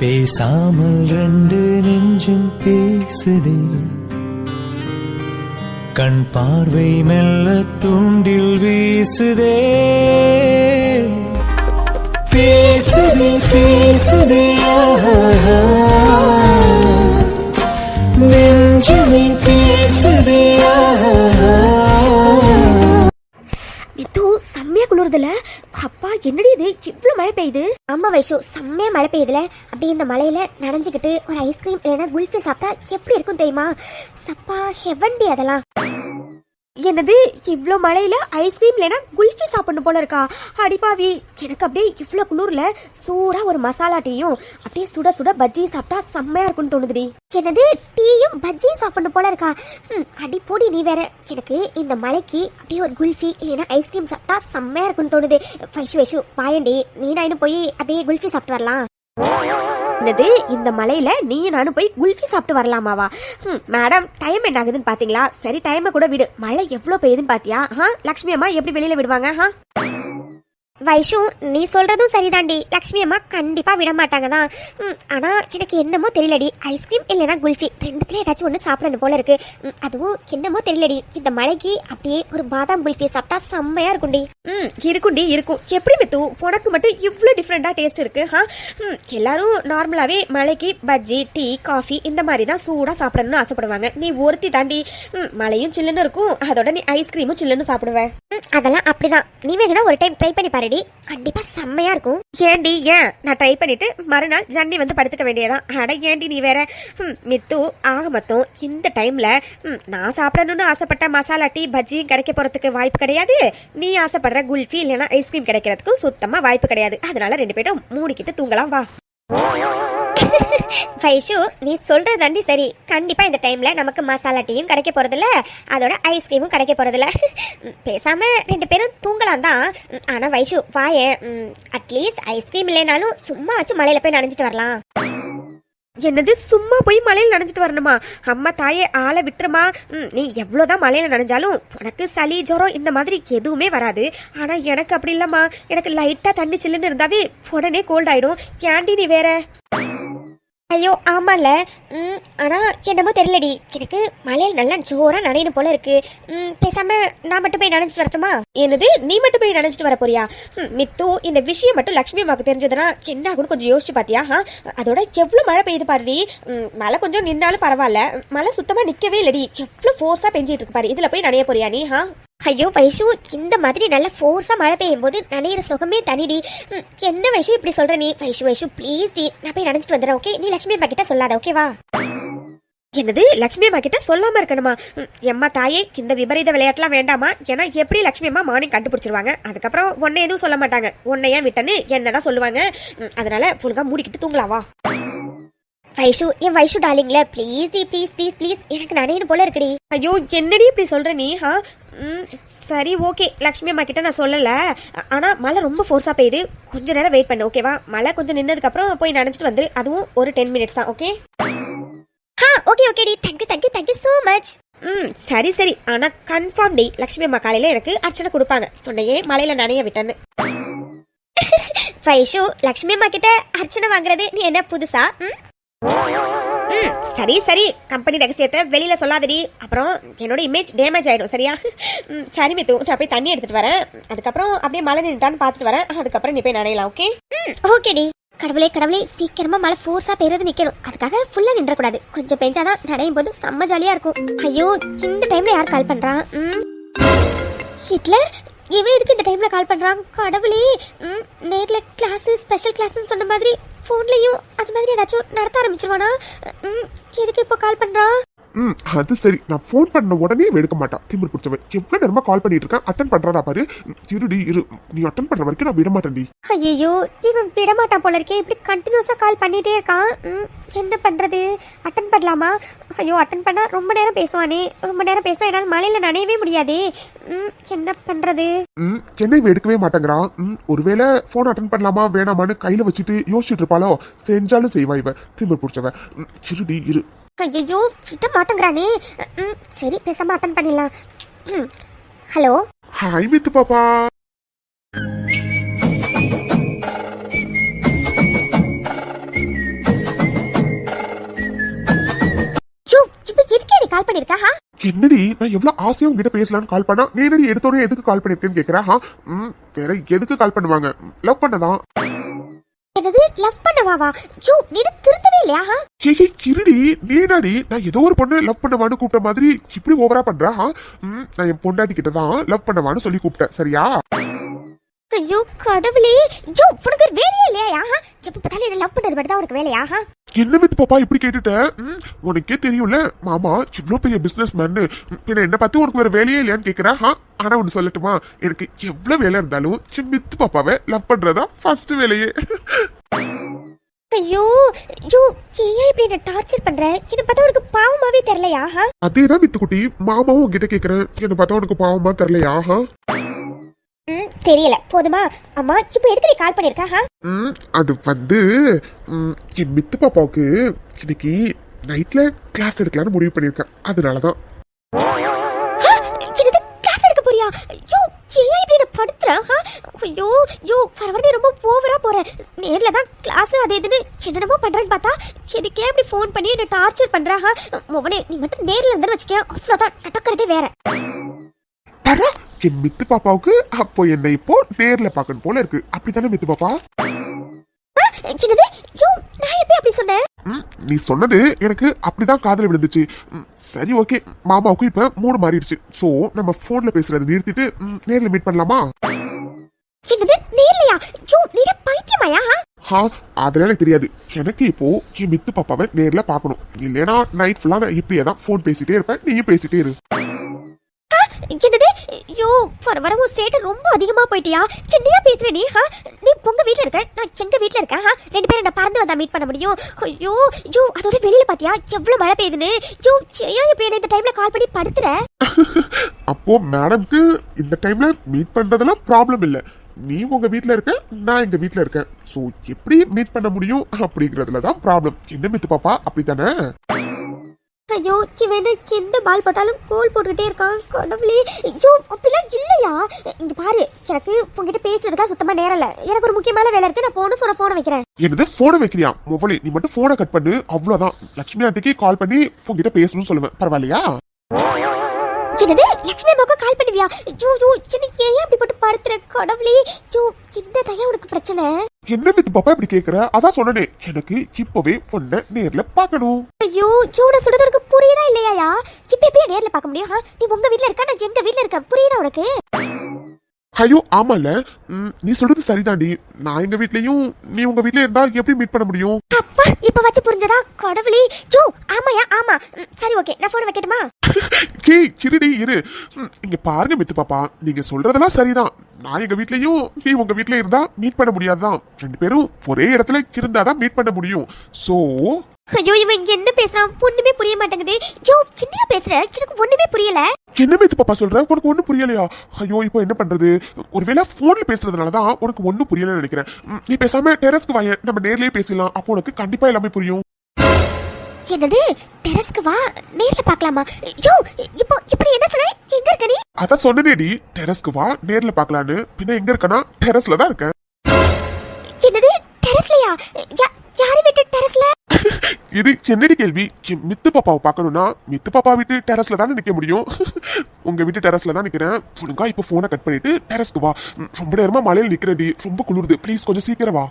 பேசாமல் ரெண்டு நெஞ்சும் பேசுதே கண் பார்வை மெல்ல தூண்டில் வீசுதே பேசுதே பேசுதே நெஞ்சுமே பேசுதே ஆஹா. மித்து செம்மையா குளிருதுல. அப்பா என்னடி இது? இவ்வளவு மழை பெய்யுது? ஆமா வைஷு செம்மையா மழை பெய்யுதுல. அப்படியே இந்த மழையில நனைஞ்சுக்கிட்டு ஒரு ஐஸ்கிரீம் இல்லைன்னா குல்ஃபி சாப்பிட்டா எப்படி இருக்கும் தெரியுமா? சப்பா ஹெவன்டி அதெல்லாம். என்னது இவ்வளோ மழையில ஐஸ்கிரீம் இல்லைனா குல்ஃபி சாப்பிடணும் போல இருக்கா? அடிப்பாவி எனக்கு அப்படியே இவ்வளோ குளூரில் சூடாக ஒரு மசாலா டீயும் அப்படியே சுட சுட பஜ்ஜி சாப்பிட்டா செம்மையாக இருக்கும்னு தோணுதுடி. என்னது டீயும் பஜ்ஜியும் சாப்பிடணும் போல இருக்கா? ம், அடி போடி நீ வேற. எனக்கு இந்த மழைக்கு அப்படியே ஒரு குல்ஃபி இல்லைனா ஐஸ்கிரீம் சாப்பிட்டா செம்மையா இருக்கும்னு தோணுது. வைஷு வைஷு வாயண்டி நீ நானும் போய் அப்படியே குல்ஃபி சாப்பிட்டு வரலாம். என்னது இந்த மலையில நீயும் நானும் போய் குல்ஃபி சாப்பிட்டு வரலாமாவா? ம், மேடம் டைம் என்ன ஆகுதுன்னு பாத்தீங்களா? சரி டைமை கூட விடு. மழை எவ்வளவு பெய்யுதுன்னு பாத்தியா? ஆ லக்ஷ்மி அம்மா எப்படி வெளியில விடுவாங்க? ஆ? வைஷு நீ சொல்றதும் சரிதாண்டி. லக்ஷ்மி அம்மா கண்டிப்பா விட மாட்டாங்க தான் ஆனா எனக்கு என்னமோ தெரியலடி. ஐஸ்கிரீம் இல்லைன்னா குல்ஃபி. ரெண்டுத்துல ஏதாச்சும் ஒன்று சாப்பிடணும் போல இருக்கு. அதுவும் என்னமோ தெரியலடி. இந்த மழைக்கு அப்படியே ஒரு பாதாம் குல்ஃபி சாப்பிட்டா செம்மையா இருக்கும்டி. ம் இருக்கும்டி இருக்கும். எப்படி மித்து? உனக்கு மட்டும் இவ்வளோ டிஃப்ரெண்டாக டேஸ்ட் இருக்கு ஹா எல்லாரும் நார்மலாகவே மழைக்கு பஜ்ஜி டீ காஃபி இந்த மாதிரி தான் சூடாக சாப்பிடணும்னு ஆசைப்படுவாங்க. நீ ஒருத்தி தாண்டி ம் மழையும் சில்லுன்னு இருக்கும். அதோட நீ ஐஸ்கிரீமும் சில்லுன்னு சாப்பிடுவேன் அதெல்லாம் அப்படிதான். நீ வேணும்னா ஒரு டைம் ட்ரை பண்ணி பாருடி. கண்டிப்பா செம்மையா இருக்கும். ஏண்டி ஏன்? நான் ட்ரை பண்ணிட்டு மறுநாள் ஜன்னி வந்து படுத்துக்க வேண்டியதான் அட ஏண்டி நீ வேற? ம், மித்து ஆக மொத்தம் இந்த டைம்ல ம், நான் சாப்பிடணும்னு ஆசைப்பட்ட மசாலா டீ பஜ்ஜியும் கிடைக்க போறதுக்கு வாய்ப்பு கிடையாது. நீ ஆசைப்படுற குல்ஃபி இல்லைன்னா ஐஸ்கிரீம் கிடைக்கிறதுக்கும் சுத்தமா வாய்ப்பு கிடையாது. அதனால ரெண்டு பேரும் மூடிக்கிட்டு தூங்கலாம் வா. வைஷு நீ சொல்றதாண்டி சரி. கண்டிப்பா இந்த டைம்ல நமக்கு மசாலா டீயும் கிடைக்க போறதில்ல. அதோட ஐஸ்கிரீமும் கிடைக்க போகிறதில்ல பேசாமல் பேசாம ரெண்டு பேரும் தூங்கலாம் தான். ஆனால் வைஷு வாயே அட்லீஸ்ட் ஐஸ்கிரீம் இல்லைனாலும் சும்மா வச்சு மலையில போய் நனைஞ்சிட்டு வரலாம். என்னது சும்மா போய் மலையில் நனைஞ்சிட்டு வரணுமா? அம்மா தாயே ஆளை விட்டுருமா? ம், நீ எவ்வளோதான் மலையில் நனைஞ்சாலும் உனக்கு சளி ஜுரம் இந்த மாதிரி எதுவுமே வராது. ஆனால் எனக்கு அப்படி இல்லைம்மா. எனக்கு லைட்டாக தண்ணி சில்லுன்னு இருந்தாவே உடனே கோல்ட் ஆகிடும் ஏன்டி நீ வேற? ஐயோ ஆமாம்ல ம் ஆனால் என்னமோ தெரியலடி. எனக்கு மலையில் நல்லா ஜோராக நனையணும் போல இருக்கு. ம் பேசாமல் நான் மட்டும் போய் நினச்சிட்டு வரட்டுமா? என்னது நீ மட்டும் போய் நினச்சிட்டு வர போறியா? ம், மித்து இந்த விஷயம் மட்டும் லக்ஷ்மி அம்மாவுக்கு தெரிஞ்சதுன்னா என்ன ஆகும்னு கொஞ்சம் யோசிச்சு பார்த்தியா ஆ? அதோட எவ்வளோ மழை பெய்யுது பாருடி. மழை கொஞ்சம் நின்னாலும் பரவாயில்ல. மழை சுத்தமாக நிற்கவே இல்லடி. எவ்வளோ ஃபோர்ஸாக பெஞ்சிட்டு இருக்கு பாரு. இதில் போய் நனைய போறியா நீ ஆ? ஐயோ வைஷு இந்த மாதிரி நல்ல ஃபோர்ஸாக மழை பெய்யும் போது நனையிற சுகமே தனிடி. என்ன வைஷு இப்படி சொல்கிற நீ? வைஷு வைஷு ப்ளீஸ் டி நான் போய் நினச்சிட்டு வந்துடுறேன் ஓகே நீ லக்ஷ்மி அம்மா கிட்ட சொல்லாத ஓகேவா என்னது லட்சுமி அம்மா கிட்ட சொல்லாம இருக்கணுமா? ம், எம்மா தாயே இந்த விபரீத விளையாட்டுலாம் வேண்டாமா? ஏன்னா எப்படி லட்சுமி அம்மா மார்னிங் கண்டுபிடிச்சிருவாங்க? அதுக்கப்புறம் உன்னை எதுவும் சொல்ல மாட்டாங்க. உன்னை ஏன் விட்டன்னு என்னதான் சொல்லுவாங்க? அதனால ஃபுல்கா மூடிக்கிட்டு தூங்கலாம் வா. வைஷு என் வைஷு டார்லிங்ல ப்ளீஸ் டி ப்ளீஸ் ப்ளீஸ் ப்ளீஸ் எனக்கு நனையணும் போல இருக்குடி. ஐயோ என்னடி இப்படி சொல்ற நீ ஹா? சரி ஓகே. லக்ஷ்மி அம்மா கிட்ட நான் சொல்லல. ஆ- ஆனா மழை ரொம்ப ஃபோர்ஸா பெய்யுது. கொஞ்ச நேரம் வெயிட் பண்ணு ஓகேவா மழை கொஞ்சம் நின்னதுக்கு அப்புறம் போய் நினைச்சிட்டு வந்துரு. அதுவும் ஒரு டென் மினிட்ஸ் தான் ஓகே ஆ okay okay D. Thank you thank you thank you so much ம் சரி சரி. ஆனா கன்ஃபார்ம் டி லக்ஷ்மி அம்மா காலையில எனக்கு அர்ச்சனை கொடுப்பாங்க. உன்னையே மலையில நனைய விட்டேன்னு. வைஷு லக்ஷ்மி அம்மா கிட்ட அர்ச்சனை வாங்குறது நீ என்ன புதுசா? ம்? சரி சரி. கம்பெனி ரகசியத்தை வெளியில சொல்லாதடி. அப்புறம் என்னோட இமேஜ் டேமேஜ் ஆயிடும் சரியா? சரி மித்து நான் போய் தண்ணி எடுத்துட்டு வரேன். அதுக்கப்புறம் அப்படியே மழை நின்ட்டான்னு பார்த்துட்டு வரேன். அதுக்கப்புறம் நீ போய் நனையலாம் ஓகே ம் ஓகேடி கடவுளே கடவுளே சீக்கிரமா மழை ஃபோர்ஸா பெய்யறது நிக்கணும். அதுக்காக ஃபுல்லா நின்ற கூடாது கொஞ்சம் பெஞ்சாதான் நடையும் போது செம்ம ஜாலியா இருக்கும். ஐயோ இந்த டைம்ல யார் கால் பண்றான்? ஹிட்லர் இவன் எதுக்கு இந்த டைம்ல கால் பண்றான்? கடவுளே. ம், நேர்ல கிளாஸ் ஸ்பெஷல் கிளாஸ்னு சொன்ன மாதிரி ஃபோன்லேயும் அது மாதிரி ஏதாச்சும் நடத்த ஆரம்பிச்சிருவானா? எதுக்கு இப்போ கால் பண்ணுறான் ம் அது சரி. நான் ஃபோன் பண்ண உடனே இவன் எடுக்க மாட்டான். திமிர் பிடிச்சவன். எவ்வளவு நேரமா கால் பண்ணிட்டு இருக்கேன் அட்டன் பண்றானா பாரு. ம், இருடி இரு. நீ அட்டன் பண்ற வரைக்கும் நான் விட மாட்டேன்டி ஐயோ இவன் விட மாட்டான் போல இருக்கே. இப்படி கண்டினியூஸா கால் பண்ணிட்டே இருக்கான். என்ன பண்றது? அட்டன் பண்ணலாமா? ஐயோ அட்டன் பண்ணா ரொம்ப நேரம் பேசுவானே. ரொம்ப நேரம் பேச என்னால் மழையில நனையவே முடியாதே. ம், என்ன பண்றது? ம் என்ன இவன் எடுக்கவே மாட்டேங்கிறான். ம் ஒருவேளை ஃபோன் அட்டன் பண்ணலாமா வேணாமான்னு கையில வச்சுட்டு யோசிச்சுட்டு இருப்பாளோ? செஞ்சாலும் செய்வா இவ திமிர் பிடிச்சவன். இருடி இரு. ஐயோ கிட்ட மாட்டேங்கிறானே. சரி பேசாம அட்டன் பண்ணிடலாம். ஹலோ? ஹாய் வித்து பாப்பா. கால் பண்ணிருக்கா என்னடி நான் எவ்வளவு ஆசையா உங்ககிட்ட பேசலாம்னு கால் பண்ணா நீ என்னடி எடுத்தோடனே எதுக்கு கால் பண்ணிருக்கேன்னு கேக்குறா வேற எதுக்கு கால் பண்ணுவாங்க? லவ் பண்ணதான் என்னது? லவ் பண்ணவாவா ஐயோ நீ திருந்தவே இல்லையா? ஹா ஏய் கிருடி நீடாடி நான் ஏதோ ஒரு பொண்ணு லவ் பண்ணவான்னு கூப்பிட்ட மாதிரி இப்படி ஓவரா பண்றா நான் என் பொண்டாட்டி கிட்ட தான் லவ் பண்ணவான்னு சொல்லி கூப்பிட்டேன் சரியா? ஐயோ கடவுளே. ஐயோ உனக்கு ஒரு வேலையே இல்லையா? எப்ப பார்த்தாலும் என்ன லவ் பண்றது மட்டும் உனக்கு வேலையா? என்ன வித்து பாப்பா இப்படி கேட்டுட்ட? உனக்கே தெரியும்ல மாமா இவ்ளோ பெரிய பிசினஸ் மேன் பின்ன என்ன பார்த்து உனக்கு வேற வேலையே இல்லையான்னு கேக்குறா? ஹா? ஆனா ஒண்ணு சொல்லட்டுமா? எனக்கு எவ்வளவு வேலை இருந்தாலும் என் மித்து பாப்பாவை லவ் பண்றதா ஃபர்ஸ்ட் வேலையே. ஐயோ ஐயோ ஏன் இப்படி என்ன டார்ச்சர் பண்ற? என்ன பார்த்தா உனக்கு பாவமாவே தெரியலையா? அதேதான் மித்துக்குட்டி மாமாவும் உங்ககிட்ட கேக்குறேன். என்ன பார்த்தா உனக்கு பாவமா தெரியலையா? ம் தெரியல. போதுமா? அம்மா இப்போ எதுக்கு கால் பண்ணிருக்கா ஹா ம், அது வந்து என் மித்து பாப்பாவுக்கு இன்னைக்கு நைட்ல கிளாஸ் எடுக்கலாம்னு முடிவு பண்ணியிருக்கேன் அதனாலதான். என்னது? கிளாஸ் எடுக்க போறியா? ஐயோ ஏன் இப்படி என்ன படுத்துற? ஐயோ ஐயோ வர வர ரொம்ப ஓவரா போற. நேர்ல தான் கிளாஸ் அது இதுன்னு என்னென்னமோ பண்றேன்னு பார்த்தா எதுக்கே இப்படி ஃபோன் பண்ணி என்ன டார்ச்சர் பண்றா ஹா? மோகனே நீ மட்டும் நேர்ல இருந்து வச்சுக்க அவ்வளவுதான் நடக்கிறதே வேற. என் மித்து பாப்பாவுக்கு அப்போ என்னை இப்போ நேர்ல பார்க்கணும் போல இருக்கு. அப்படித்தானே மித்து பாப்பா? நீ சொன்னது எனக்கு அப்படிதான் காதல விழுந்துச்சு. சரி ஓகே. மாமாவுக்கு இப்ப மூடு மாறிடுச்சு. சோ நம்ம போன்ல பேசுறதை நிறுத்திட்டு நேர்ல மீட் பண்ணலாமா? அதெல்லாம் எனக்கு தெரியாது. எனக்கு இப்போ என் மித்து பாப்பாவை நேர்ல பார்க்கணும். இல்லைன்னா நைட் ஃபுல்லா நான் இப்படியே தான் ஃபோன் பேசிட்டே இருப்பேன். நீயும் பேசிட்டே இரு. என்னது? ஐயோ வர வர உன் சேட்டை ரொம்ப அதிகமாக போயிட்டியா? என்னையா பேசுற நீ ஹா? நீ உங்க வீட்டில் இருக்க? நான் எங்கள் வீட்டில் இருக்கேன் ஹா? ரெண்டு பேரும் என்ன பறந்து வந்தால் மீட் பண்ண முடியும்? ஐயோ ஐயோ அதோட வெளியில் பார்த்தியா எவ்வளோ மழை பெய்யுதுன்னு? ஐயோ ஏன் இப்படி இந்த டைமில் கால் பண்ணி படுத்துற? அப்போ மேடம்க்கு இந்த டைம்ல மீட் பண்றதெல்லாம் ப்ராப்ளம் இல்லை. நீ உங்க வீட்ல இருக்க நான் எங்க வீட்ல இருக்கேன். சோ எப்படி மீட் பண்ண முடியும் அப்படிங்கறதுல தான் ப்ராப்ளம் என்ன மித்து பாப்பா? அப்படித்தானே? ஐயோ இவன் எந்த பால் போட்டாலும் கோல் போட்டுக்கிட்டே இருக்கான்? கடவுளே. ஐயோ அப்படிலாம் இல்லையா? இங்க பாரு எனக்கு உங்ககிட்ட பேசுறதுக்கா சுத்தமா நேரம் இல்ல. எனக்கு ஒரு முக்கியமான வேலை இருக்கு. நான் போன சொல்ல போன வைக்கிறேன். என்னது போன வைக்கிறியா? மொபைல் நீ மட்டும் போனை கட் பண்ணு. அவ்வளவுதான். லட்சுமி ஆண்டிக்கு கால் பண்ணி உங்ககிட்ட பேசணும்னு சொல்லுவேன். பரவாயில்லையா? என்னது? லட்சுமி அம்மாவுக்கு கால் பண்ணுவியா? ஐயோ ஐயோ எனக்கு ஏன் அப்படி போட்டு படுத்துற கடவுளே? ஐயோ என்ன தயா உனக்கு பிரச்சனை? என்ன மித்து பாப்பா இப்படி கேக்குற? அதான் சொன்னனே எனக்கு இப்பவே பொண்ணை நேர்ல பார்க்கணும். ஐயோ சூட சுடுறது உனக்கு புரியுதா இல்லையாயா? இப்ப எப்படியா நேர்ல பார்க்க முடியும்? நீ உங்க வீட்ல இருக்க நான் எங்க வீட்ல இருக்க? புரியுதா உனக்கு? ஐயோ ஆமால நீ சொல்றது சரிதாண்டி. நான் எங்க வீட்லயும் நீ உங்க வீட்ல இருந்தா எப்படி மீட் பண்ண முடியும்? அப்பா இப்ப வச்சு புரிஞ்சதா? கடவுளே. ஜோ ஆமாயா ஆமா. சரி ஓகே. நான் போன் வைக்கட்டுமா? கே கிருடி இரு. ம், இங்க பாருங்க மித்து பாப்பா. நீங்க சொல்றதெல்லாம் சரிதான். நான் எங்க வீட்லயும் நீ உங்க வீட்ல இருந்தா மீட் பண்ண முடியாதுதான். ரெண்டு பேரும் ஒரே இடத்துல இருந்தாதான் மீட் பண்ண முடியும். சோ ஐயோ இவன் இங்க என்ன பேசுறான் ஒண்ணுமே புரிய மாட்டேங்குது. ஜோ சின்ன பேசுற? எனக்கு ஒண்ணுமே புரியல. என்ன மித்து பாப்பா சொல்ற? உனக்கு ஒண்ணும் புரியலையா? ஐயோ இப்போ என்ன பண்றது? ஒருவேளை போன்ல பேசுறதுனாலதான் உனக்கு ஒண்ணும் புரியலன்னு நினைக்கிறேன். நீ பேசாம டெரஸ்க்கு வாயேன். நம்ம நேர்லயே பேசலாம் அப்போ உனக்கு கண்டிப்பா எல்லாமே புரியும். என்னது? டெரஸ்க்கு வா? நேர்ல பார்க்கலாமா? ஐயோ இப்போ இப்படி என்ன சொன்ன? எங்க இருக்க நீ? அதான் சொன்னனேடி டெரஸ்க்கு வா நேர்ல பார்க்கலான்னு. பின்ன எங்க இருக்கனா? டெரஸ்ல தான் இருக்கேன். என்னது? டெரஸ்லயா யா- யாரு வீட்டு டெரஸ்ல இது என்னடி கேள்வி? மித்து பாப்பாவை பார்க்கணும்னா மித்து பாப்பா வீட்டு டெரஸ்ல தானே நிற்க முடியும். உங்க வீட்டு டெரஸ்ல தான் நிற்கிறேன் ஒழுங்கா இப்போ போனை கட் பண்ணிட்டு டெரஸ்க்கு வா. ரொம்ப நேரமா மலையில நிக்கிறேன்டி. ரொம்ப குளிருது. ப்ளீஸ் கொஞ்சம் சீக்கிரம் வா.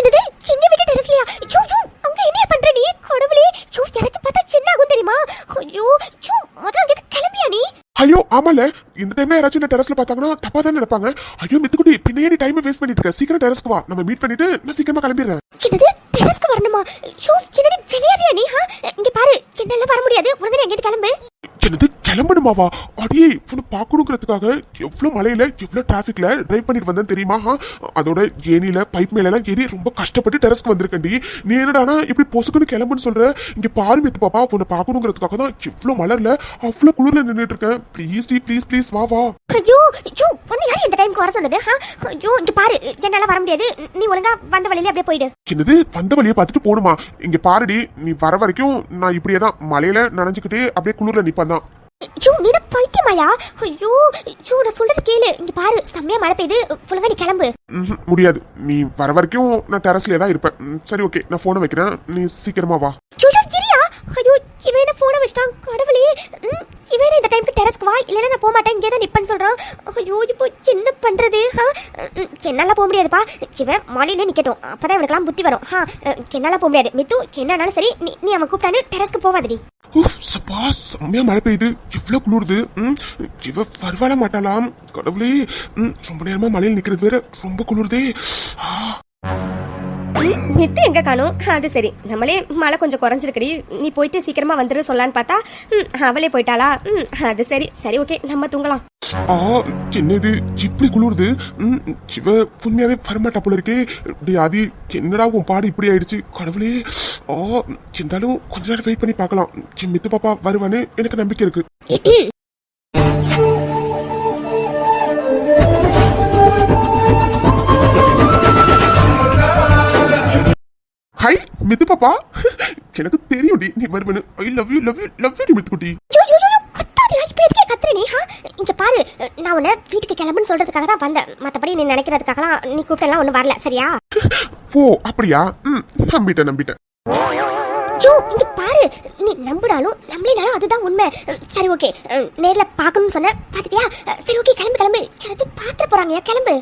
என்னது? சின்ன வீட்டு டெரஸ்லயா ஐயோ அங்க என்ன பண்ற நீ? கடவுளே ஐயோ யாராச்சும் பார்த்தா என்ன ஆகும் தெரியுமா? ஐயோ ஐயோ முதல்ல அங்க கிளம்பியா நீ? ஐயோ ஆமால. இந்த டைம்ல யாராச்சும் என்ன டெரஸ்ல பார்த்தாங்கன்னா தப்பா தான் நினைப்பாங்க ஐயோ மித்துக்குட்டி பின்னே நீ டைம் வேஸ்ட் பண்ணிட்டு இருக்க. சீக்கிரம் டெரஸ்க்கு வா. நம்ம மீட் பண்ணிட்டு நான் சீக்கிரமா கிளம்பிடுறேன். என்னது டெரஸ்க்கு வரணுமா? ஐயோ என்னடி விளையாடுறியா நீ இங்க பாரு என்னால வர முடியாது. உடனே எங்கிட்ட கிளம்பு. என்னது கிளம்பணுமாவா அடியே உன்னை பார்க்கணுங்கிறதுக்காக எவ்வளவு மலையில எவ்வளவு டிராபிக்ல டிரைவ் பண்ணிட்டு வந்தேன் தெரியுமா அதோட ஏனில பைப் மேல எல்லாம் ஏறி ரொம்ப கஷ்டப்பட்டு டெரஸ்க்கு வந்திருக்கேன்டி. நீ என்னடானா இப்படி பொசுக்குன்னு கிளம்புன்னு சொல்ற இங்க பாரு மித்து பாப்பா உன்னை பார்க்கணுங்கிறதுக்காக தான் எவ்வளவு மலர்ல அவ்வளவு குளிர்ல நின்னுட்டு இருக்கேன். ப்ளீஸ் டி ப்ளீஸ் ப்ளீஸ் வா வா. ஐயோ ஐயோ உன்னை யார் இந்த டைம்க்கு வர சொன்னது ஐயோ இங்க பாரு என்னால வர முடியாது. நீ ஒழுங்கா வந்த வழியில அப்படியே போயிடு. என்னது வந்த வழியை பார்த்துட்டு போகணுமா இங்க பாருடி நீ வர வரைக்கும் நான் இப்படியே தான் மலையில நனைஞ்சுக்கிட்டே அப்படியே குளிர்ல நிப்பேன் தான். ஐயோ நீ என்ன பைத்தியமாயா? ஐயோ ஐயோ நான் சொல்றது கேளு. இங்க பாரு செம்மையா மழை பெய்யுது. ஒழுங்கா நீ கிளம்பு முடியாது. நீ வர வரைக்கும் நான் டெரஸ்லயே தான் இருப்பேன். சரி ஓகே நான் போனை வைக்கிறேன். நீ சீக்கிரமா வா. ஐயோ இரியா. ஐயோ ஃபோனை வச்சிட்டான். கடவுளே. ம், இவன் இந்த டைமுக்கு டெரஸ்க்கு வா. இல்லைன்னா நான் போக மாட்டேன். இங்கே தான் நிப்பேன்னு சொல்கிறான் ஐயோ இப்போ என்ன பண்ணுறது ஆ, என்னால் போக முடியாதுப்பா. இவன் மாடியில நிக்கட்டும். அப்பதான் இவனுக்குலாம் புத்தி வரும். ஆ, என்னால் போக முடியாது. மித்து என்னன்னாலும் சரி நீ நீ அவன் கூப்பிட்டானு டெரஸ்க்கு போவாதடி. சப்பா செம்மையா மழை பெய்யுது. இவ்வளோ குளிருது. இவ வருவாள மாட்டாளாம்? கடவுளே. ரொம்ப நேரமா மழையில் நிக்கிறது வேற ரொம்ப குளிருதே. ஆ, மித்து எங்க காணும்? அது சரி. நம்மளே மழை கொஞ்சம் குறைஞ்சிருக்கடி. நீ போயிட்டு சீக்கிரமா வந்துரு சொல்லலான்னு பார்த்தா ம், அவளே போயிட்டாளா? ம், அது சரி. சரி ஓகே. நம்ம தூங்கலாம். ஆ என்னது? இப்படி குளிருது? ம், இவ உண்மையாவே வரமாட்டா போல இருக்கே. டேய் ஆதி என்னடா உன் பாடு இப்படி ஆயிடுச்சு? கடவுளே. ஆ இருந்தாலும் கொஞ்ச நேரம் வெயிட் பண்ணி பார்க்கலாம். மித்து பாப்பா வருவான்னு எனக்கு நம்பிக்கை இருக்கு. ஹாய் மித்து பாப்பா. எனக்கு தெரியும் டி நீ வருவனு. I love you love you love you Mithu குட்டி? இங்க பாரு நான் உன்னை வீட்டுக்கு கிளம்புன்னு சொல்றதுக்காக தான் வந்தேன். மத்தபடி நீ நினைக்கிறதுக்காகலாம் நீ கூப்பிட்டெல்லாம் ஒண்ணும் வரல. சரியா? போ அப்படியா? ம் நம்பிட்டேன் நம்பிட்டேன். ஐயோ இங்க பாரு. நீ நம்பினாலும் நம்பலினாலும் அதுதான் உண்மை. சரி ஓகே. நேர்ல பார்க்கணும்னு சொன்ன பாத்துட்டியா சரி ஓகே கிளம்பு கிளம்பு. யாராச்சும் பாத்துட்டு போறாங்கயா? கிளம்பு.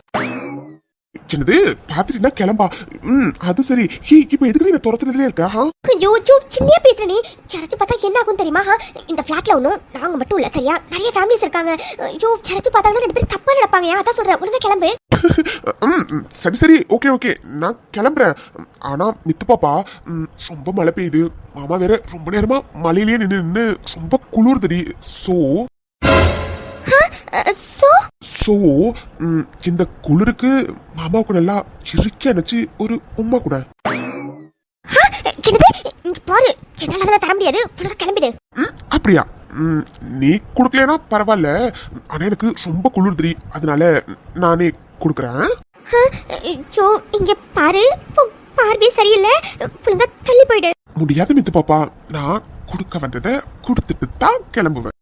என்னது? பாத்துட்டீங்கன்னா கிளம்பா. ம் அது சரி. ஹே இப்போ எதுக்கு நீ துரத்துறதுலே இருக்கா? ஆ? ஐயோ ஜோ சின்னியா பேசுற நீ. யாராச்சும் பார்த்தா என்ன ஆகும் தெரியுமா? ஆ? இந்த ஃபிளாட்ல ஒன்றும் நாங்க மட்டும் இல்ல சரியா? நிறைய ஃபேமிலிஸ் இருக்காங்க. ஐயோ யாராச்சும் பார்த்தாங்கன்னா ரெண்டு பேரும் தப்பா நடப்பாங்க அதான் சொல்றேன். ஒழுங்கா கிளம்பு. ம் சரி சரி. Okay okay. நான் கிளம்புறேன். ஆனா மித்து பாப்பா ரொம்ப மழை பெய்யுது. மாமா வேற ரொம்ப நேரமா மழையிலேயே நின்று நின்று ரொம்ப குளிர்துடி. So so? ஸோ இந்த குளிருக்கு மாமா கூட எல்லாம் இறுக்கி அணைச்சு ஒரு உமா கூட. பாரு அதெல்லாம் தர முடியாது. ஒழுங்கா கிளம்பிடு. அப்படியா? நீ கொடுக்கலனா பரவாயில்ல ஆனா எனக்கு ரொம்ப குளிர்துடி. அதனால நானே கொடுக்குறேன். ஜோ இங்க பாரு ப- பார்வை சரியில்லை. ஒழுங்கா தள்ளி போயிடு. முடியாத மித்து பாப்பா நான் கொடுக்க வந்ததை கொடுத்துட்டு தான் கிளம்புவேன்.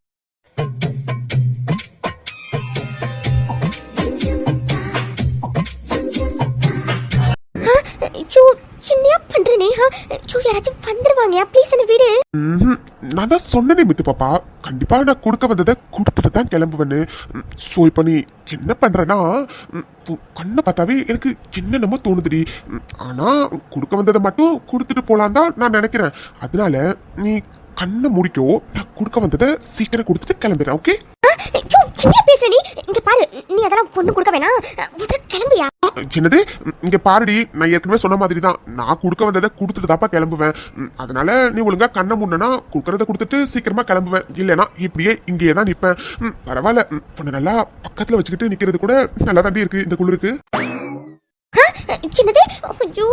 ஜோ என்னையா பண்ற நீ ஜோ யாராச்சும் வந்துருவாங்கயா? ப்ளீஸ் என்ன விடு. நான் தான் சொன்னனே மித்து பாப்பா. கண்டிப்பா நான் கொடுக்க வந்ததை கொடுத்துட்டு தான் கிளம்புவேன்னு. ஸோ இப்போ நீ என்ன பண்றேன்னா கண்ணை பார்த்தாவே எனக்கு என்னென்னமோ தோணுதுடி. ஆனால் ஆனா கொடுக்க வந்ததை மட்டும் கொடுத்துட்டு போலாம் தான் நான் நினைக்கிறேன். அதனால நீ கண்ணை முடிக்கோ. நான் கொடுக்க வந்ததை சீக்கிரம் கொடுத்துட்டு கிளம்புறேன் ஓகே பேசுற நீ இங்க பாரு நீ அதெல்லாம் பொண்ணு கொடுக்க வேணாம். முதல்ல கிளம்பியா என்னது இங்க பாருடி நான் ஏற்கனவே சொன்ன மாதிரி தான் நான் கொடுக்க வந்ததை கொடுத்துட்டு தாப்பா கிளம்புவேன். அதனால நீ ஒழுங்கா கண்ணை முன்னா கொடுக்கறத கொடுத்துட்டு சீக்கிரமா கிளம்புவேன். இல்லைனா இப்படியே இங்கேயே தான் நிப்பேன் ம், பரவாயில்ல. உன்னை நல்லா பக்கத்துல வச்சுக்கிட்டு நிக்கிறது கூட நல்லா தாண்டி இருக்கு இந்த குளிருக்கு. சின்னது ஐயோ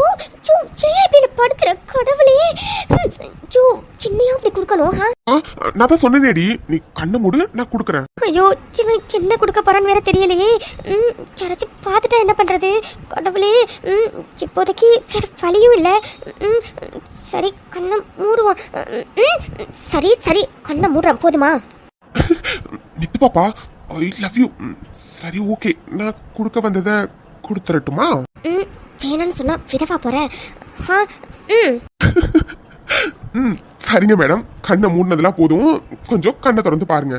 ஜோ ஏன் இப்படி படுத்துற கடவுளே. ஜோ சின்னையா அப்படி கொடுக்கணும் நான் தான் சொன்னேனேடி. நீ கண்ணை மூடு நான் கொடுக்குறேன். ஐயோ சிவன் என்ன கொடுக்க போறான்னு வேற தெரியலையே. ம் யாராச்சும் பார்த்துட்டா என்ன பண்றது? கடவுளே இப்போதைக்கு வேற வழியும் இல்லை. சரி கண்ணை மூடுவோம். சரி சரி கண்ணை மூடுறேன் போதுமா? நித்து பாப்பா ஐ லவ் யூ. சரி ஓகே. நான் கொடுக்க வந்ததை கொடுத்துறட்டுமா ம் வேணும்னு சொன்னா விடவா போற? ஆ ம். ம் சரிங்க மேடம். கண்ணை மூடினதெல்லாம் போதும். கொஞ்சம் கண்ணை திறந்து பாருங்க.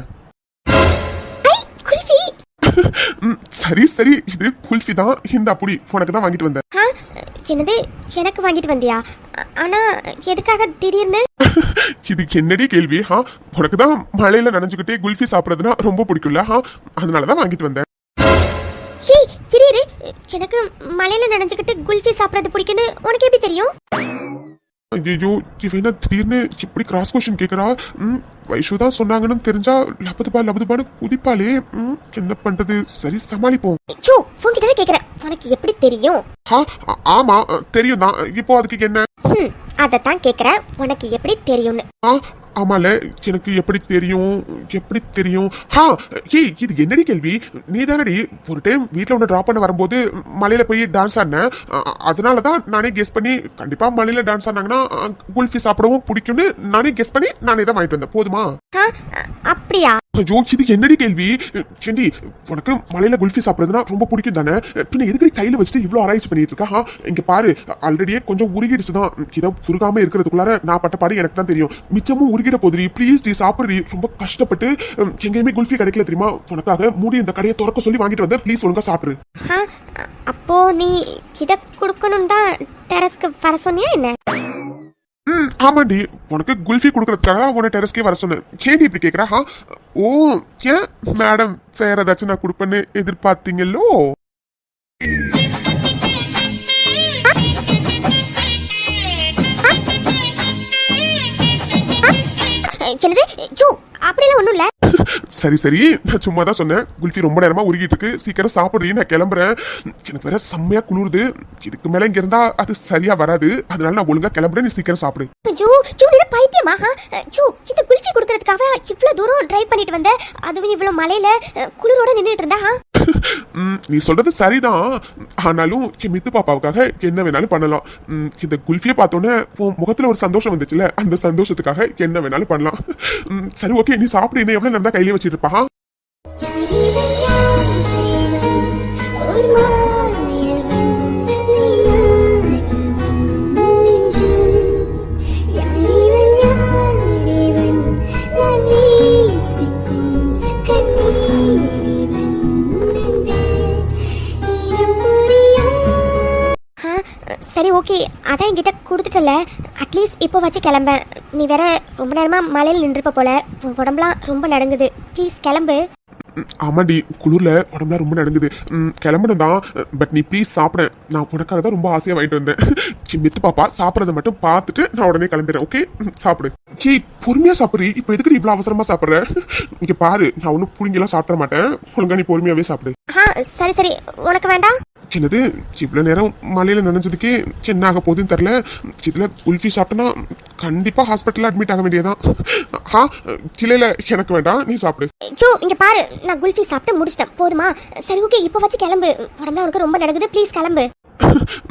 ம் சரி சரி. இது குல்ஃபி தான். இந்த அப்படி உனக்கு தான் வாங்கிட்டு வந்தேன். ஆ என்னது? எனக்கு வாங்கிட்டு வந்தியா? ஆ- ஆனா எதுக்காக திடீர்னு? இது என்னடி கேள்வி ஹா உனக்கு தான் மழையில நனைஞ்சுக்கிட்டே குல்ஃபி சாப்பிட்றதுனா ரொம்ப பிடிக்கும்ல ஹா அதனால தான் வாங்கிட்டு வந்தேன். ஹே இரு எனக்கு மலையில நனைஞ்சுக்கிட்டு குல்ஃபி சாப்பிட்றது பிடிக்குன்னு உனக்கு எப்படி தெரியும்? ஐயோ இவனா திடீர்னு இப்படி கிராஸ் கொஸ்டின் கேக்குறா? ம் வைஷு தான் சொன்னாங்கன்னு தெரிஞ்சா லபதுபா லபதுபான்னு குதிப்பாளே. ம் என்ன பண்றது? சரி சமாளிப்போம். ஜோ உன்கிட்ட தான் கேக்குறேன். உனக்கு எப்படி தெரியும்? ஆ- ஆமா தெரியும் தான். இப்போ அதுக்கு என்ன? ஹம், அதைத்தான் கேக்குறேன். உனக்கு எப்படி தெரியும்னு? ஆ ஆமால எனக்கு எப்படி தெரியும்? எப்படி தெரியும்? ஹா ஏய் இது என்னடி கேள்வி? நீ தானடி ஒரு டைம் வீட்டில் ஒன்று ட்ராப் பண்ண வரும்போது மலையில போய் டான்ஸ் ஆடினேன் அதனால தான் நானே கெஸ் பண்ணி கண்டிப்பா மலையில டான்ஸ் ஆடினாங்கன்னா குல்ஃபி சாப்பிடவும் பிடிக்கும்னு நானே கெஸ் பண்ணி நானே தான் வாங்கிட்டு வந்தேன். போதுமா? அப்படியா? ஐயோ இதுக்கு என்னடி கேள்வி? செண்டி உனக்கு மலையில குல்ஃபி சாப்பிட்றதுனா ரொம்ப பிடிக்கும் தானே? பின்ன எதுக்கு கையில வச்சுட்டு இவ்வளவு ஆராய்ச்சி பண்ணிட்டு இருக்கா? இங்க பாரு ஆல்ரெடியே கொஞ்சம் உருகிடுச்சு தான். இதை உருகாம இருக்கிறதுக்குள்ளார நான் பட்ட பாடு எனக்கு தான் தெரியும். மிச்சமும் உருகிட போதுரி ப்ளீஸ் நீ சாப்பிடுறி ரொம்ப கஷ்டப்பட்டு எங்கேயுமே குல்ஃபி கிடைக்கல தெரியுமா? உனக்காக மூடி இந்த கடையை திறக்க சொல்லி வாங்கிட்டு வந்தேன். ப்ளீஸ் ஒழுங்கா சாப்பிடு. அப்போ நீ இதை கொடுக்கணும் தான் டெரஸ்க்கு வர சொன்னியா என்ன? ம் ஆமாண்டி. உனக்கு குல்ஃபி கொடுக்கறதுக்காக தான் உன்னை டெரஸ்க்கே வர சொன்னேன். ஏன்டி இப்படி கேட்குறா ஆ, ஓ ஏன்? மேடம் வேற ஏதாச்சும் நான் கொடுப்பேன்னு எதிர்பார்த்தீங்களோ? என்னது? ஜூ அப்படிலாம் ஒன்றும் இல்லை. சரி சரி. நான் சும்மா தான் சொன்னேன். குல்ஃபி ரொம்ப நேரமா உருகிட்டு இருக்கு சீக்கிரம் சாப்பிடுறீ நான் கிளம்புறேன். எனக்கு வேற செம்மையா குளிருது. இதுக்கு மேல இங்க இருந்தா அது சரியா வராது. அதனால நான் ஒழுங்கா கிளம்புறேன். நீ சீக்கிரம் சாப்பிடு. ஜூ ஜூ நீ பைத்தியமா? ஆ? ஜூ இந்த குல்ஃபி கொடுக்கறதுக்காக இவ்வளோ தூரம் டிரைவ் பண்ணிட்டு வந்த? அதுவும் இவ்வளோ மலையில குளிரோட நின்றுட்டு இருந்தா நீ சொல்றது சரிதான். ஆனாலும் என் மித்து பாப்பாவுக்காக என்ன வேணாலும் பண்ணலாம். இந்த குல்ஃபியை பார்த்தோன்னே உன் முகத்துல ஒரு சந்தோஷம் வந்துச்சுல அந்த சந்தோஷத்துக்காக என்ன வேணாலும் பண்ணலாம். சரி ஓகே. நீ சாப்பிடு. இன்னும் எவ்வளவு நேரம் தான் கையிலே வச்சிட்டு இருப்பா ஓகே அதான் என்கிட்ட கொடுத்துட்டல. அட்லீஸ்ட் இப்போ வச்சு கிளம்பேன் நீ வேற ரொம்ப நேரமாக மலையில் நின்றுப்ப போல. உடம்புலாம் ரொம்ப நடங்குது. ப்ளீஸ் கிளம்பு. ஆமாண்டி குளிர்ல உடம்புலாம் ரொம்ப நடுங்குது. கிளம்பணும் தான் பட் நீ ப்ளீஸ் சாப்பிட. நான் உனக்காக தான் ரொம்ப ஆசையா வாங்கிட்டு வந்தேன். மித்து பாப்பா சாப்பிட்றத மட்டும் பார்த்துட்டு நான் உடனே கிளம்பிடுறேன் ஓகே சாப்பிடு. ஏய் பொறுமையா சாப்பிடுறீ. இப்போ எதுக்கு இவ்வளவு அவசரமா சாப்பிடுற? இங்க பாரு நான் ஒன்றும் புளிங்கெல்லாம் சாப்பிட மாட்டேன். ஒழுங்கா நீ பொறுமையாவே சாப்பிடு. சரி சரி. உனக்கு வேண்டாம்? சின்னது இவ்வளோ நேரம் மலையில நினைஞ்சதுக்கே என்ன ஆக போகுதுன்னு தெரில இதுல குல்ஃபி சாப்பிட்டேன்னா கண்டிப்பா ஹாஸ்பிட்டல்ல அட்மிட் ஆக வேண்டியதான் ஆ சிலையில எனக்கு வேண்டாம் நீ சாப்பிடு. ஜோ இங்க பாரு. நான் குல்ஃபி சாப்பிட்டு முடிச்சிட்டேன். போதுமா? சரி ஓகே இப்போ வச்சு கிளம்பு. உடம்புல உனக்கு ரொம்ப நடக்குது. ப்ளீஸ் கிளம்பு.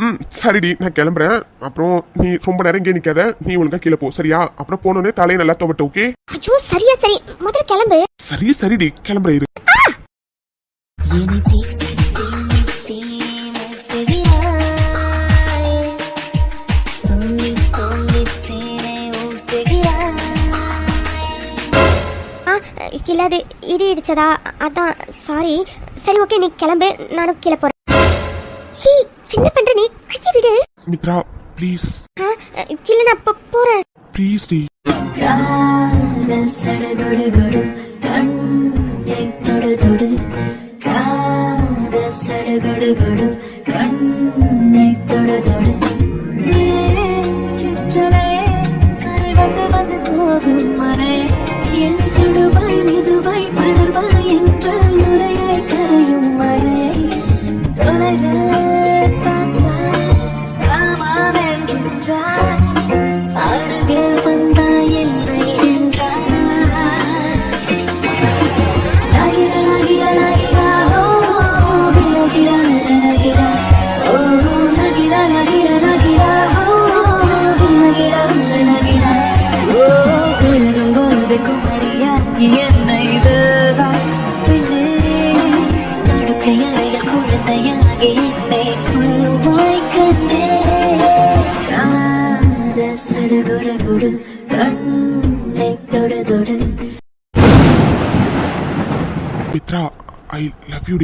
ம் சரிடி நான் கிளம்புறேன். அப்புறம் நீ ரொம்ப நேரம் இங்கே நிக்காத. நீ ஒழுங்கா கீழே போ சரியா? அப்புறம் போனோடனே தலையை நல்லா துவட்டு ஓகே அச்சோ சரியா சரி. முதல்ல கிளம்பு. சரி சரிடி. கிளம்புற இரு. இல்ல அது இடி இடிச்சதா? அதான் சாரி சரி ஓகே நீ கிளம்பு. நானும் கீழே போறேன். ஹீ என்ன பண்ற நீ? கையை விடு. மித்ரா ப்ளீஸ் ஆ இல்ல நான் இப்போ போறேன். Please D. சடுகுடுகுடு கண்ணை தொடு தொடு காதல் சடுகுடுகுடு கண்ணை தொடு தொடு சிற்றலே கரை வந்து வந்து போகும் மறை என் தொடுவாய் மெதுவாய் படர்வாய் என்ற நுரையாய் கரையும் மறை தொலைவில் லவ்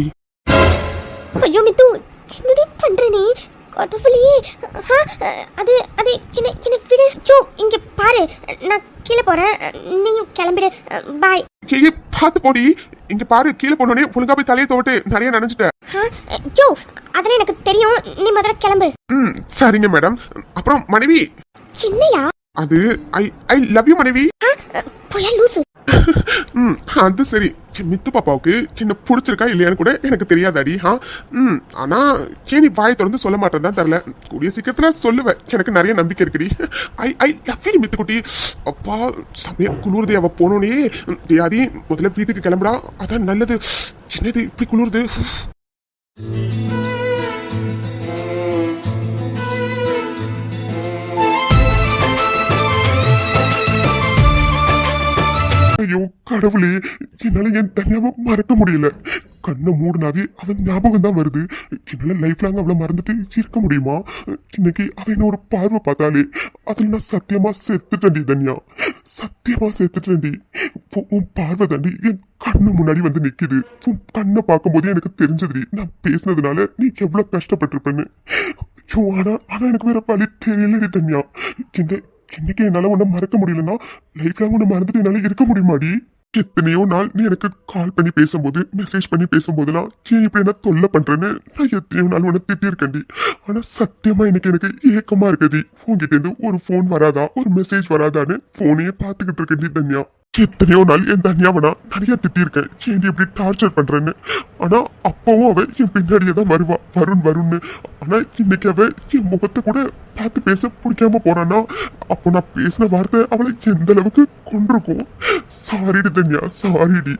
ஐயோ மித்து என்னடி பண்ற நீ கடவுளே அது அது என்ன என்ன விடு. ஜோ இங்க பாரு. நான் கீழே போறேன். நீயும் கிளம்பிடு. பாய். ஏய் பார்த்து போடி. இங்க பாரு கீழே போனோடனே ஒழுங்கா போய் தலையை துவட்டு நிறைய நினைச்சிட்ட ஆ ஜோ அதெல்லாம் எனக்கு தெரியும். நீ முதல்ல கிளம்பு. ம் சரிங்க மேடம். அப்புறம் மனைவி. என்னையா அது ஐ ஐ லவ் யூ மனைவி. ம் அது சரி. மித்து பாப்பாவுக்கு என்ன பிடிச்சிருக்கா இல்லையான்னு கூட எனக்கு தெரியாதாடி ஆ? ம் ஆனா ஏன் நீ வாயை திறந்து சொல்ல மாட்டேன் தான் தெரில. கூடிய சீக்கிரத்துல சொல்லுவேன். எனக்கு நிறைய நம்பிக்கை இருக்குடி. I I love you Mithu குட்டி அப்பா சமயம் குளிருது அவ போனோனே. யாதி முதல்ல வீட்டுக்கு கிளம்புடா. அதான் நல்லது. என்னது இப்படி குளிருது. ஐயோ கடவுளே. என்னால என் தனியாவை மறக்க முடியல. கண்ணை மூடினாவே அவன் ஞாபகம் தான் வருது. என்னால லைஃப் லாங் அவளை மறந்துட்டு இருக்க முடியுமா? இன்னைக்கு அவன் என்ன ஒரு பார்வை பார்த்தாலே அதில் நான் சத்தியமா செத்துட்டேன்டி தன்யா. சத்தியமா செத்துட்டேன்டி. உன் பார்வை தாண்டி என் கண்ணு முன்னாடி வந்து நிக்குது. உன் கண்ணை பார்க்கும்போது எனக்கு தெரிஞ்சதுடி நான் பேசுனதுனால நீ எவ்வளவு கஷ்டப்பட்டிருப்பேன்னு. ஐயோ ஆனா ஆனா எனக்கு வேற வழி தெரியலடி தனியா. இந்த இன்னைக்கு என்னால உன்னை மறக்க முடியலன்னா லைஃப்ல லாங் உன்னை மறந்துட்டு என்னால இருக்க முடியுமாடி? எத்தனையோ நாள் நீ எனக்கு கால் பண்ணி பேசும்போது மெசேஜ் பண்ணி பேசும்போதெல்லாம் ஏன் இப்படி என்ன தொல்லை பண்றேன்னு நான் எத்தனையோ நாள் உன்னை திட்டிருக்கேன்டி. ஆனா சத்தியமா எனக்கு எனக்கு ஏக்கமா இருக்குடி. உங்ககிட்ட இருந்து ஒரு ஃபோன் வராதா? ஒரு மெசேஜ் வராதான்னு போனையே பார்த்துக்கிட்டு இருக்கேன்டி தன்யா. எத்தனையோ நாள் என் தனியாவனா நிறைய திட்டிருக்கேன் ஏன் எப்படி டார்ச்சர் பண்றேன்னு? ஆனா அப்பவும் அவ என் பின்னாடியே தான் வருவா. வருண் வருண்னு ஆனா இன்னைக்கு அவ என் முகத்தை கூட பார்த்து பேச பிடிக்காம போறான்னா அப்போ நான் பேசின வார்த்தை அவளை எந்த அளவுக்கு கொண்டிருக்கும் சாரிடி தன்யா சாரிடி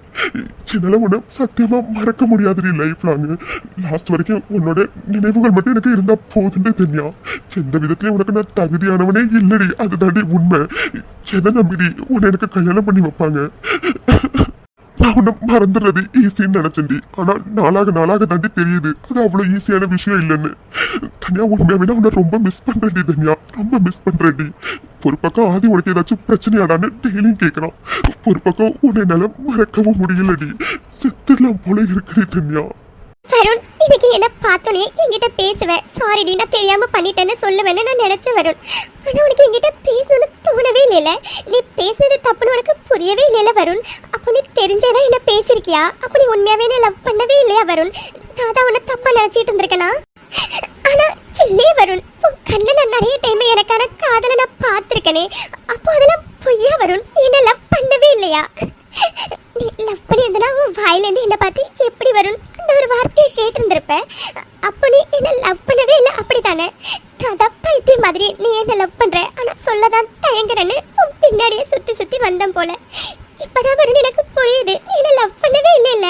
என்னால உன்னை சத்தியமா மறக்க முடியாதுடி லைஃப் லாங் லாஸ்ட் வரைக்கும் உன்னோட நினைவுகள் மட்டும் எனக்கு இருந்தா போதுண்டு தன்யா. எந்த விதத்திலயும் உனக்கு நான் தகுதியானவனே இல்லடி அதுதாண்டி உண்மை. எதை நம்பிடி உன்னை எனக்கு கல்யாணம் பண்ணி வைப்பாங்க. நான் உன்னை மறந்துடுறது ஈஸின்னு நினைச்சேன்டி. ஆனா நாளாக நாளாக தாண்டி தெரியுது. அது அவ்வளவு ஈஸியான விஷயம் இல்லைன்னு. தனியா உண்மையாவே நான் உன்னை ரொம்ப மிஸ் பண்றேன்டி தனியா. ரொம்ப மிஸ் பண்றேன்டி. ஒரு பக்கம் ஆதி உனக்கு ஏதாச்சும் பிரச்சனையாடான்னு டெய்லியும் கேட்கறான் ஒரு பக்கம் உன்னை என்னால மறக்கவும் முடியலடி. செத்துடலாம் போல இருக்குடி தனியா. வருண் இன்னைக்கு என்ன பார்த்தோன்னே என்கிட்ட பேசுவேன் சாரிடி நான் தெரியாம பண்ணிட்டேன்னு சொல்லுவேன்னு நான் நினைச்சேன் வருண். ஆனா உனக்கு என்கிட்ட பேசணும்னு தோணவே இல்லைல நீ பேசுனது தப்புன்னு உனக்கு புரியவே இல்லைல வருண். அப்போ நீ தெரிஞ்சேதான் என்ன பேசியிருக்கியா? அப்போ நீ உண்மையாவே என்ன லவ் பண்ணவே இல்லையா வருண்? நான் தான் உன்னை தப்பா நினைச்சிட்டு இருந்திருக்கேனா? ஆனா இல்லையே வருண். உன் கண்ணில் நான் நிறைய டைம் எனக்கான காதலை நான் பார்த்துருக்கேனே. அப்போ அதெல்லாம் பொய்யா வருண்? நீ என்ன லவ் பண்ணவே இல்லையா? நீ லவ் பண்ணியிருந்தனா உன் வாயிலேருந்து என்னை பார்த்து எப்படி வரும் அந்த ஒரு வார்த்தையை கேட்டிருந்திருப்ப. அப்போ நீ என்ன லவ் பண்ணவே இல்லை? அப்படித்தானே? தானே கதை மாதிரி நீ என்ன லவ் பண்ணுற ஆனால் சொல்ல தான் தயங்குறேன்னு உன் பின்னாடியே சுத்தி சுற்றி வந்தேன் போல. இப்போதான் வருண் எனக்கு புரியுது. நீ என்ன லவ் பண்ணவே இல்லை இல்ல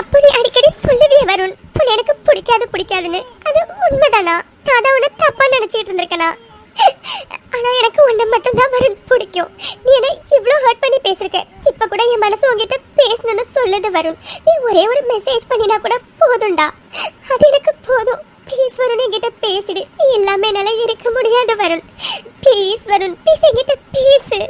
அப்போ நீ அடிக்கடி சொல்லவே வருண். உன்னை எனக்கு பிடிக்காது பிடிக்காதுன்னு. அது உண்மைதானா? நான் தான் உன்னை தப்பாக நினைச்சிட்டு இருந்திருக்கேனா? ஆனா எனக்கு உன்னை மட்டும் தான் பிடிக்கும். நீ என்ன இவ்வளோ ஹர்ட் பண்ணி பேசிருக்க. இப்ப கூட என் மனசு உங்ககிட்ட பேசணும்னு சொல்லுது வருண். நீ ஒரே ஒரு மெசேஜ் பண்ணினா கூட போதும்டா அது எனக்கு போதும். ப்ளீஸ் வருண் என்கிட்ட பேசிடு. நீ இல்லாம இருக்க முடியாது வருண். ப்ளீஸ் வருண் ப்ளீஸ் என்கிட்ட பேசு.